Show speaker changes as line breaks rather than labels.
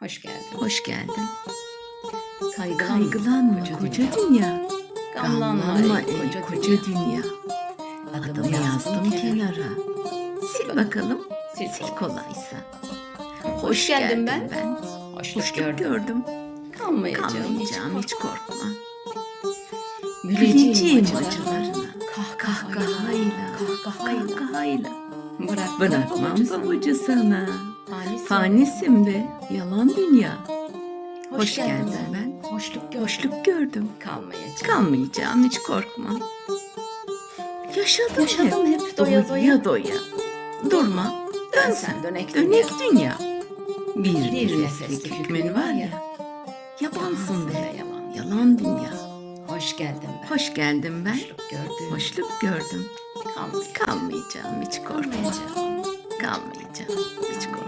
Hoş geldin.
Hoş geldin.
Kaygılanma,
Kaygılanma koca, dünya.
Gamlanma
Gamlanma
ey
ey koca dünya. Adımı yazdım kenara. Sil bakalım.
Sil
Sil
kolaysa.
kolaysa.
Hoş geldin ben.
ben.
Hoşluk
Hoşluk
gördüm.
gördüm.
Kalmayacağım.
Kalmayacağım hiç korkma.
Güleceğim
Güleceğim
acılarına.
acılarına.
Kahkahayla.
Kahkahayla. Kahkahayla.
Bırak,
Bırakmam babucu sana. Fanisim be. Yalan dünya.
Hoş,
Hoş
geldin ben. Hoşluk gördüm.
Hoşluk gördüm.
Kalmayacağım.
Kalmayacağım hiç korkma. Yaşadım,
Yaşadım hep doya doya.
doya. Durma.
Dön sen dönek
Dönek
dünya.
dünya. Bir,
Bir
nefeslik hükmün var ya.
Yabansın
be.
be yalan.
Yalan dünya.
Hoş geldin ben.
Hoş geldin ben.
Hoşluk gördüm.
Hoşluk gördüm.
Kalmayacağım.
Kalmayacağım hiç korkma.
Kalmayacağım.
Kalmayacağım hiç korkma.